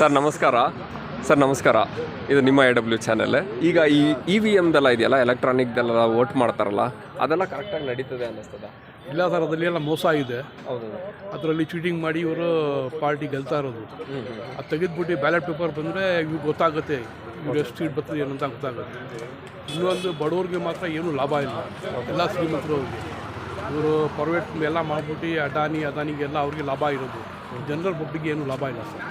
Sir ನಮಸ್ಕಾರ. Sir ನಮಸ್ಕಾರ. ಇದು ನಿಮ್ಮ ಎ ಡಬ್ಲ್ಯೂ ಚಾನೆಲ್ ಈಗ ಈ ಇ ವಿ ಎಮ್ದೆಲ್ಲ ಇದೆಯಲ್ಲ ಎಲೆಕ್ಟ್ರಾನಿಕ್ದೆಲ್ಲ ವೋಟ್ ಮಾಡ್ತಾರಲ್ಲ ಅದೆಲ್ಲ ಕರೆಕ್ಟಾಗಿ ನಡೀತದೆ ಅನ್ನಿಸ್ತದ? ಇಲ್ಲ ಸರ್ ಅದರಲ್ಲಿ ಎಲ್ಲ ಮೋಸ ಇದೆ ಹೌದು. ಅದರಲ್ಲಿ ಚೀಟಿಂಗ್ ಮಾಡಿ ಇವರು ಪಾರ್ಟಿ ಗೆಲ್ತಾ ಇರೋದು. ಅದು ತೆಗೆದುಬಿಟ್ಟು ಬ್ಯಾಲೆಟ್ ಪೇಪರ್ ಬಂದರೆ ಇವ್ರಿಗೆ ಗೊತ್ತಾಗುತ್ತೆ ಇವ್ರು ಎಷ್ಟು ಸೀಟ್ ಬರ್ತದೆ ಏನಂತ ಗೊತ್ತಾಗುತ್ತೆ. ಇನ್ನೊಂದು ಬಡವ್ರಿಗೆ ಮಾತ್ರ ಏನೂ ಲಾಭ ಇಲ್ಲ. ಎಲ್ಲ ಶ್ರೀಮಂತರು ಅವ್ರಿಗೆ. ಇವರು ಪ್ರೈವೇಟ್ ಎಲ್ಲ ಮಾಡ್ಬಿಟ್ಟು ಅಡಾನಿ ಅದಾನಿಗೆಲ್ಲ ಅವ್ರಿಗೆ ಲಾಭ ಇರೋದು. ಜನರಲ್ ಪಬ್ಲಿಕ್ಗೆ ಏನು ಲಾಭ ಇಲ್ಲ ಸರ್.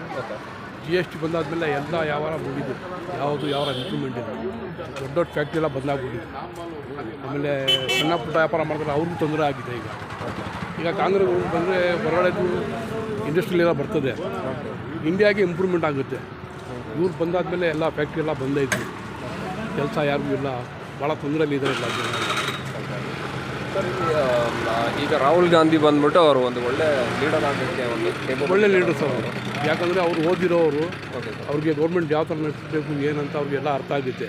ಜಿ ಎಸ್ ಟಿ ಬಂದಾದಮೇಲೆ ಎಲ್ಲ ಯಾವಾರ ಮುಗಿದು ಯಾವುದು ಯಾವ ಇಂಪ್ರೂವ್ಮೆಂಟ್ ಇಲ್ಲ. ದೊಡ್ಡ ದೊಡ್ಡ ಫ್ಯಾಕ್ಟ್ರಿ ಎಲ್ಲ ಬಂದಾಗ್ಬಿಟ್ಟಿದೆ ಆಮೇಲೆ ಸಣ್ಣ ಪುಟ್ಟ ವ್ಯಾಪಾರ ಮಾಡಿದ್ರೆ ಅವ್ರಿಗೂ ತೊಂದರೆ ಆಗಿದೆ ಈಗ. ಈಗ ಕಾಂಗ್ರೆಸ್ ಬಂದರೆ ಹೊರಗಡೆದು ಇಂಡಸ್ಟ್ರಿಯಲ್ ಎಲ್ಲ ಬರ್ತದೆ. ಇಂಡಿಯಾಗೆ ಇಂಪ್ರೂವ್ಮೆಂಟ್ ಆಗುತ್ತೆ. ಇವ್ರು ಬಂದಾದಮೇಲೆ ಎಲ್ಲ ಫ್ಯಾಕ್ಟ್ರಿ ಎಲ್ಲ ಬಂದೈತಿ ಕೆಲಸ ಯಾರಿಗೂ ಇಲ್ಲ. ಭಾಳ ತೊಂದರೆಯಲ್ಲಿ ಇದ್ದಾರೆ ಎಲ್ಲ ಸರ್ ಈಗ ರಾಹುಲ್ ಗಾಂಧಿ ಬಂದ್ಬಿಟ್ಟು ಅವರು ಒಂದು ಒಳ್ಳೆ ಲೀಡರ್ ಆಗೋಕ್ಕೆ ಒಂದು ಒಳ್ಳೆ ಲೀಡರ್ಸ್ ಅವರು. ಯಾಕಂದರೆ ಅವರು ಓದಿರೋರು, ಅವ್ರಿಗೆ ಗೌರ್ಮೆಂಟ್ ಯಾವ ಥರ ನಡೆಸಬೇಕು ಏನಂತ ಅವ್ರಿಗೆಲ್ಲ ಅರ್ಥ ಆಗುತ್ತೆ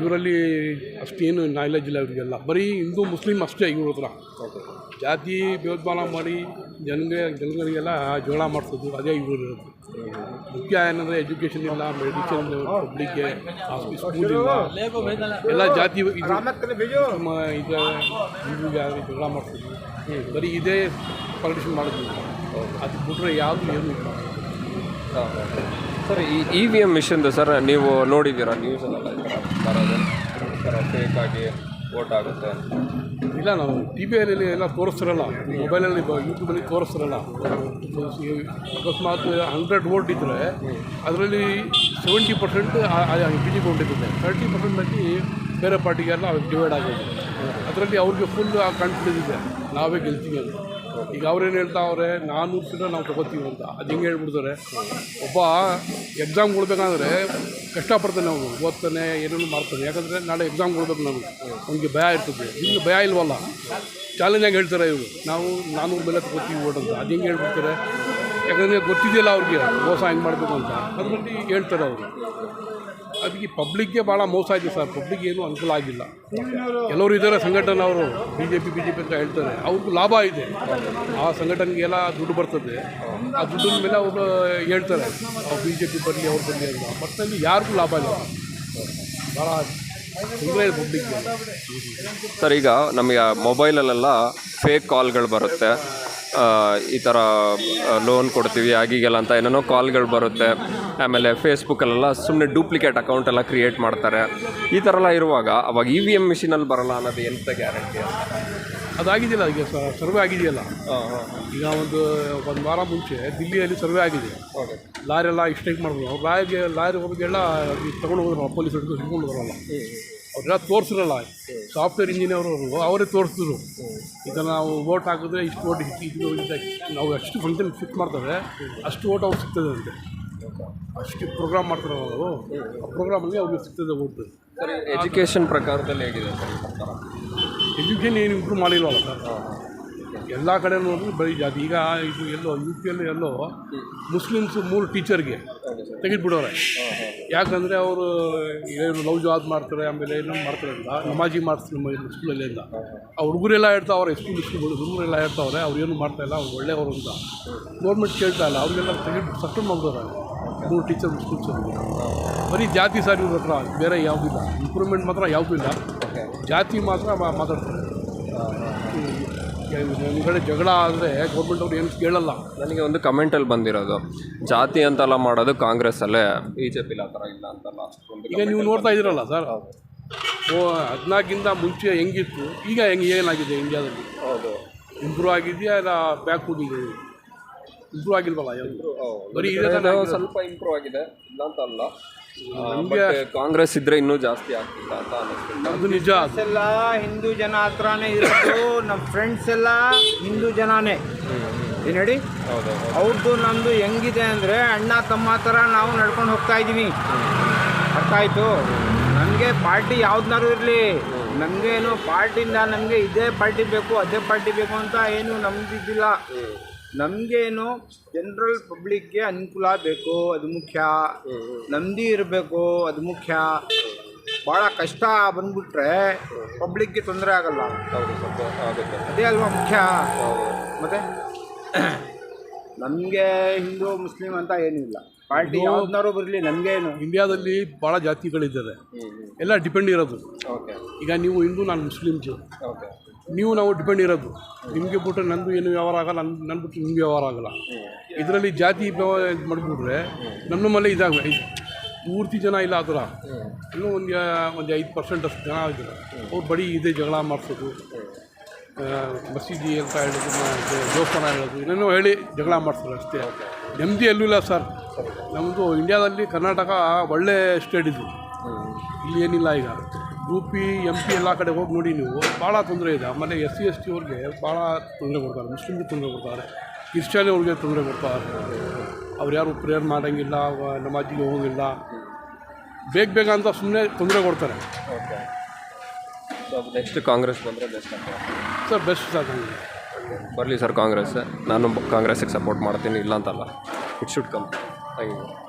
ಇವರಲ್ಲಿ ಅಷ್ಟೇನು ನಾಲೆಜ್ ಇಲ್ಲ ಇವರಿಗೆಲ್ಲ. ಬರೀ ಹಿಂದೂ, ಮುಸ್ಲಿಂ ಅಷ್ಟೇ ಇವ್ರ ಹತ್ರ. ಜಾತಿ ಭೇದಭಾವ ಮಾಡಿ ಜನಗೆ ಜನಗಳಿಗೆಲ್ಲ ಜೋಳ ಮಾಡಿಸೋದು ಅದೇ ಇವರು ಮುಖ್ಯ ಏನಂದರೆ ಎಜುಕೇಷನ್ ಇಲ್ಲ ಮೆಡಿಸಿನ್ ಪಬ್ಲಿಕ್ಗೆ ಸ್ಕೂಲ್ ಇಲ್ಲ. ಎಲ್ಲ ಜಾತಿ ಇದು ಜಗಳ ಮಾಡಿಸೋದು. ಬರೀ ಇದೇ ಪಾಲಿಟಿಷನ್ ಮಾಡೋದು. ಅದು ಬಿಟ್ಟರೆ ಯಾವುದು ಏನು ಇಲ್ಲ. ಸರ್, ಈ ಇ ವಿ ಎಂ ಮಿಷನ್ದು ಸರ್, ನೀವು ನೋಡಿದ್ದೀರಾ ನ್ಯೂಸಲ್ಲೆಲ್ಲ ಈ ಬರೋದು ಈ ಆಗಿ ವೋಟ್ ಆಗುತ್ತೆ. ಇಲ್ಲ, ನಾವು ಟಿ ವಿಯಲ್ಲಿ ಎಲ್ಲ ತೋರಿಸ್ತಾರಲ್ಲ. ಮೊಬೈಲಲ್ಲಿ ಯೂಟ್ಯೂಬಲ್ಲಿ ತೋರಿಸ್ತಾರಲ್ಲ. ಅಕಸ್ಮಾತ್ ಹಂಡ್ರೆಡ್ ವೋಟ್ ಇದ್ದರೆ ಅದರಲ್ಲಿ seventy percent B J P ಹೊಂಟಿದ್ದೆ thirty ಪರ್ಸೆಂಟಲ್ಲಿ ಬೇರೆ ಪಾರ್ಟಿಗೆಲ್ಲ ಡಿವೈಡ್ ಆಗೋದು ಅದರಲ್ಲಿ ಅವ್ರಿಗೆ ಫುಲ್ ಕಾನ್ಫಿಡೆನ್ಸ್ ಇದೆ. ನಾವೇ ಗೆಲ್ತೀವಿ ಅಂತ. ಈಗ ಅವ್ರೇನು ಹೇಳ್ತಾವ್ರೆ ನಾನ್ನೂರು ಸೀಟ ನಾವು ತಗೋತೀವಿ ಅಂತ. ಅದು ಹೆಂಗೆ ಹೇಳ್ಬಿಡ್ತಾರೆ? ಒಬ್ಬ ಎಕ್ಸಾಮ್ ಕೊಡ್ಬೇಕಂದ್ರೆ ಕಷ್ಟಪಡ್ತಾನೆ ಅವನು. ಓದ್ತಾನೆ, ಏನೇನು ಮಾಡ್ತಾನೆ. ಯಾಕಂದರೆ ನಾಳೆ ಎಕ್ಸಾಮ್ ಕೊಡ್ಬೇಕು ನಾನು ಅವ್ನಿಗೆ ಭಯ ಇರ್ತದೆ. ನಿಮಗೆ ಭಯ ಇಲ್ವಲ್ಲ? ಚಾಲೆಂಜಾಗಿ ಹೇಳ್ತಾರೆ ಇವರು. ನಾವು ನಾನ್ನೂರು ಮೇಲೆ ತಗೋತೀವಿ ಓಟ್ ಅಂತ. ಅದು ಹೆಂಗೆ ಹೇಳ್ಬಿಡ್ತಾರೆ? ಯಾಕಂದರೆ ಗೊತ್ತಿದೆಯಲ್ಲ ಅವ್ರಿಗೆ. ಮೋಸ ಹೆಂಗೆ ಮಾಡಬೇಕು ಅಂತ. ಅದರಲ್ಲಿ ಹೇಳ್ತಾರೆ ಅವರು. ಅದಕ್ಕೆ ಪಬ್ಲಿಕ್ಗೆ ಭಾಳ ಮೋಸ ಆಯಿತು ಸರ್. ಪಬ್ಲಿಕ್ ಏನೂ ಅನುಕೂಲ ಆಗಿಲ್ಲ. ಕೆಲವರು ಇದ್ದಾರೆ ಸಂಘಟನೆ ಅವರು B J P B J P ಅಂತ ಹೇಳ್ತಾರೆ. ಅವ್ರಿಗೂ ಲಾಭ ಇದೆ. ಆ ಸಂಘಟನೆಗೆಲ್ಲ ದುಡ್ಡು ಬರ್ತದೆ. ಆ ದುಡ್ಡಿನ ಮೇಲೆ ಅವರು ಹೇಳ್ತಾರೆ. ಅವ್ರು ಬಿ ಜೆ ಪಿ ಬರಲಿ, ಅವ್ರು ಬರಲಿ ಅಂತ. ಯಾರಿಗೂ ಲಾಭ ಇಲ್ಲ. ಭಾಳ ಸರ್, ಈಗ ನಮಗೆ ಮೊಬೈಲಲ್ಲೆಲ್ಲ ಫೇಕ್ ಕಾಲ್ಗಳು ಬರುತ್ತೆ. ಈ ಥರ ಲೋನ್ ಕೊಡ್ತೀವಿ ಆಗಿಗೆಲ್ಲ ಅಂತ ಏನೇನೋ ಕಾಲ್ಗಳು ಬರುತ್ತೆ. ಆಮೇಲೆ ಫೇಸ್ಬುಕ್ಕಲ್ಲೆಲ್ಲ ಸುಮ್ಮನೆ ಡೂಪ್ಲಿಕೇಟ್ ಅಕೌಂಟ್ ಎಲ್ಲ ಕ್ರಿಯೇಟ್ ಮಾಡ್ತಾರೆ. ಈ ಥರ ಎಲ್ಲ ಇರುವಾಗ ಅವಾಗ ಇ ವಿ ಎಂ ಮಿಷಿನಲ್ಲಿ ಬರಲ್ಲ ಅನ್ನೋದು ಎಂತ ಗ್ಯಾರಂಟಿ ಅದಾಗಿದೆಯಲ್ಲ ಈಗ ಸರ್ವೆ ಆಗಿದೆಯಲ್ಲ? ಈಗ ಒಂದು ಒಂದು ವಾರ ಮುಂಚೆ ದಿಲ್ಲಿಯಲ್ಲಿ ಸರ್ವೆ ಆಗಿದೆ. ಲಾರಿ ಎಲ್ಲ ಇಷ್ಟೇಕ್ ಮಾಡಿದ್ರು ಲಾರಿಗೆ ಲಾರಿ ಹೋಗಿ ತೊಗೊಂಡು ಹೋದ್ರು ಪೊಲೀಸ್ ಹಿಡಿದು ಹಿಡ್ಕೊಂಡು ಬರೋಲ್ಲ ಅವರೆಲ್ಲ ತೋರಿಸಿರಲ್ಲ ಸಾಫ್ಟ್ವೇರ್ ಇಂಜಿನಿಯರ್ ಅವರು ಅವರೇ ತೋರಿಸಿದ್ರು. ಇದನ್ನು ನಾವು ವೋಟ್ ಹಾಕಿದ್ರೆ ಇಷ್ಟು ವೋಟ್ ಇದು ಇದು ನಾವು ಎಷ್ಟು ಫಂಕ್ಷನ್ ಫಿಕ್ಸ್ ಮಾಡ್ತಾರೆ ಅಷ್ಟು ವೋಟ್ ಅವ್ರು ಸಿಗ್ತದೆ ಅಂತೆ. ಅಷ್ಟು ಪ್ರೋಗ್ರಾಮ್ ಮಾಡ್ತಾರೆ ಅವರು. ಆ ಪ್ರೋಗ್ರಾಮಲ್ಲಿ ಅವ್ರಿಗೆ ಸಿಗ್ತದೆ ವೋಟ್ ಸರ್ ಎಜುಕೇಷನ್ ಪ್ರಕಾರದಲ್ಲಿ ಹೇಗಿದೆ ಎಜುಕೇಷನ್ ಏನು ಇಂಪ್ರೂವ್ ಮಾಡಿಲ್ವಲ್ಲ ಸರ್ ಎಲ್ಲ ಕಡೆ ನೋಡಿದ್ರು ಬರೀ ಜಾತಿ. ಈಗ ಇದು ಎಲ್ಲೋ ಯು ಪಿಯಲ್ಲಿ ಎಲ್ಲೋ ಮುಸ್ಲಿಮ್ಸು ಮೂರು ಟೀಚರ್ಗೆ ತೆಗೆದುಬಿಡೋರೆ. ಯಾಕಂದರೆ ಅವರು ಏನು ಲವ್ ಜಾಬ್ ಮಾಡ್ತಾರೆ, ಆಮೇಲೆ ಏನೋ ಮಾಡ್ತಾರೆ ಅಂತ. ನಮಾಜಿ ಮಾಡ್ತಾರೆ ನಮ್ಮ ಸ್ಕೂಲಲ್ಲಿ ಅಂತ. ಆ ಹುಡುಗರೆಲ್ಲ ಹೇಳ್ತಾವ್ರೆ ಸ್ಕೂಲ್ ಸ್ಕೂಲ್ ಹುಡುಗರೆಲ್ಲ ಹೇಳ್ತಾವ್ರೆ, ಅವ್ರು ಏನು ಮಾಡ್ತಾ ಇಲ್ಲ, ಅವ್ರು ಒಳ್ಳೆಯವರು ಅಂತ. ಗೌರ್ಮೆಂಟ್ ಕೇಳ್ತಾ ಇಲ್ಲ, ಅವ್ರಿಗೆಲ್ಲ ತೆಗೆದು ಸಸ್ಪೆಂಡ್ ಮಾಡಿದವ್ರೆ ಮೂರು ಟೀಚರ್ ಸ್ಕೂಲ್ಸಲ್ಲಿ ಬರೀ ಜಾತಿ ಸಾರಿ ಹತ್ರ, ಬೇರೆ ಯಾವುದಿಲ್ಲ. ಇಂಪ್ರೂವ್ಮೆಂಟ್ ಮಾತ್ರ ಯಾವುದೂ ಇಲ್ಲ. ಜಾತಿ ಮಾತ್ರ ಮಾತಾಡ್ತಾರೆ. ನಮ್ಮ ಕಡೆ ಜಗಳ ಆದರೆ ಗೌರ್ಮೆಂಟ್ ಅವ್ರು ಏನು ಕೇಳಲ್ಲ. ನನಗೆ ಒಂದು ಕಮೆಂಟಲ್ಲಿ ಬಂದಿರೋದು ಜಾತಿ ಅಂತೆಲ್ಲ ಮಾಡೋದು ಕಾಂಗ್ರೆಸ್ಸಲ್ಲೇ ಬಿ ಜೆ ಪಿಲಿ ಆ ಥರ ಇಲ್ಲ ಅಂತಲ್ಲ ಈಗ ನೀವು ನೋಡ್ತಾ ಇದ್ದೀರಲ್ಲ ಸರ್? ಓ ಹದಿನಾಲ್ಕಿಂತ ಮುಂಚೆ ಹೆಂಗಿತ್ತು ಈಗ ಹೆಂಗೆ ಏನಾಗಿದೆ ಇಂಡಿಯಾದಲ್ಲಿ ಹೌದು. ಇಂಪ್ರೂವ್ ಆಗಿದೆಯಾ ಇಲ್ಲ ಬ್ಯಾಕ್ ಹೋಗಿದೆ ಇಂಪ್ರೂವ್ ಆಗಿಲ್ವಲ್ಲ ಬರೀ ಸ್ವಲ್ಪ ಇಂಪ್ರೂವ್ ಆಗಿದೆ ಇಲ್ಲ ಅಂತ ಅಲ್ಲ. ಕಾಂಗ್ರೆಸ್ ಇದ್ರೆ ಇನ್ನೂ ಜಾಸ್ತಿ ಆಗ್ತಿಲ್ಲ ಅಂತ ಅನಿಸ್ತಿಲ್ಲ ಅದು ನಿಜ. ಎಲ್ಲ ಹಿಂದೂ ಜನ ಹತ್ರನೇ ಇರೋದು ನಮ್ಮ ಫ್ರೆಂಡ್ಸ್ ಎಲ್ಲ ಹಿಂದೂ ಜನನೇ. ಏನು ಹೇಳಿ? ಹೌದು ಅವ್ರದ್ದು ನಮ್ಮದು ಹೆಂಗಿದೆ ಅಂದರೆ ಅಣ್ಣ ತಮ್ಮ ಥರ ನಾವು ನಡ್ಕೊಂಡು ಹೋಗ್ತಾ ಇದೀವಿ ಅರ್ಥ ಆಯಿತು? ನಮಗೆ ಪಾರ್ಟಿ ಯಾವ್ದನ್ನಾರು ಇರಲಿ. ಏನು ಪಾರ್ಟಿಯಿಂದ ನಮಗೆ ಇದೇ ಪಾರ್ಟಿ ಬೇಕು ಅದೇ ಪಾರ್ಟಿ ಬೇಕು ಅಂತ ಏನು ನಮ್ದಿದ್ದಿಲ್ಲ. ನಮಗೇನು ಜನರಲ್ ಪಬ್ಲಿಕ್ಗೆ ಅನುಕೂಲ ಬೇಕು ಅದು ಮುಖ್ಯ. ನಂದಿ ಇರಬೇಕು ಅದು ಮುಖ್ಯ. ಭಾಳ ಕಷ್ಟ ಬಂದ್ಬಿಟ್ರೆ ಪಬ್ಲಿಕ್ಗೆ ತೊಂದರೆ ಆಗಲ್ಲ. ಆಗುತ್ತೆ. ಅದೇ ಅಲ್ವಾ ಮುಖ್ಯ? ಮತ್ತೆ? ನಮಗೆ ಹಿಂದೂ ಮುಸ್ಲಿಂ ಅಂತ ಏನಿಲ್ಲ ಪಾರ್ಟಿ ಯಾವ್ದಾರು ಬರಲಿ ನಮಗೇನು ಇಂಡಿಯಾದಲ್ಲಿ ಭಾಳ ಜಾತಿಗಳಿದ್ದಾರೆ ಎಲ್ಲ ಡಿಪೆಂಡ್ ಇರೋದು. ಓಕೆ ಈಗ ನೀವು ಹಿಂದೂ ನಾನು ಮುಸ್ಲಿಮ್ಸು ಓಕೆ ನೀವು ನಾವು ಡಿಪೆಂಡ್ ಇರೋದು. ನಿಮಗೆ ಬಿಟ್ಟರೆ ನಂದು ಏನು ವ್ಯವಹಾರ ಆಗಲ್ಲ ನನ್ನ ನನ್ನ ಬಿಟ್ಟು ನಿಮ್ಗೆ ವ್ಯವಹಾರ ಆಗಲ್ಲ. ಇದರಲ್ಲಿ ಜಾತಿ ಇದ್ ಮಾಡಿಬಿಟ್ರೆ ನಮ್ಮ ನಮ್ಮಲ್ಲೇ ಇದಾಗ ಪೂರ್ತಿ ಜನ ಇಲ್ಲ ಥರ ಇನ್ನೂ ಒಂದು ಒಂದು ಐದು ಪರ್ಸೆಂಟ್ ಅಷ್ಟು ಜನ ಇದ್ದಾರೆ ಅವ್ರು ಬರೀ ಇದೇ ಜಗಳ ಮಾಡಿಸೋದು. ಮಸೀದಿ ಅಂತ ಹೇಳೋದು ದೇವಸ್ಥಾನ ಹೇಳೋದು ಏನೇನೋ ಹೇಳಿ ಜಗಳ ಮಾಡ್ತಾರೆ ಅಷ್ಟೇ. ನೆಮ್ಮದಿ ಎಲ್ಲೂ ಇಲ್ಲ ಸರ್. ನಮ್ಮದು ಇಂಡಿಯಾದಲ್ಲಿ ಕರ್ನಾಟಕ ಒಳ್ಳೆ ಸ್ಟೇಟ್ ಇದು. ಇಲ್ಲಿ ಏನಿಲ್ಲ ಈಗ. ಯು ಪಿ ಎಂ ಪಿ ಎಲ್ಲ ಕಡೆ ಹೋಗಿ ನೋಡಿ ನೀವು ಭಾಳ ತೊಂದರೆ ಇದೆ. ಆಮೇಲೆ ಎಸ್ ಸಿ ಎಸ್ ಟಿ ಅವ್ರಿಗೆ ಭಾಳ ತೊಂದರೆ ಕೊಡ್ತಾರೆ. ಮುಸ್ಲಿಮ್ಗೆ ತೊಂದರೆ ಕೊಡ್ತಾರೆ. ಕ್ರಿಶ್ಚಿಯನ್ ಅವ್ರಿಗೆ ತೊಂದರೆ ಕೊಡ್ತಾರೆ. ಅವ್ರು ಯಾರು ಪ್ರೇಯರ್ ಮಾಡೋಂಗಿಲ್ಲ ನಮಾಜಿಗೆ ಹೋಗೋಂಗಿಲ್ಲ. ಬೇಗ ಬೇಗ ಅಂತ ಸುಮ್ಮನೆ ತೊಂದರೆ ಕೊಡ್ತಾರೆ. ನೆಕ್ಸ್ಟ್ ಕಾಂಗ್ರೆಸ್ ಬಂದರೆ ಬೆಸ್ಟ್ ಸರ್ ಬೆಸ್ಟ್ ಸರ್ ನನಗೆ ಬರಲಿ ಸರ್ ಕಾಂಗ್ರೆಸ್. ನಾನು ಕಾಂಗ್ರೆಸ್ಸಿಗೆ ಸಪೋರ್ಟ್ ಮಾಡ್ತೀನಿ ಇಲ್ಲ ಅಂತಲ್ಲ it should come thank you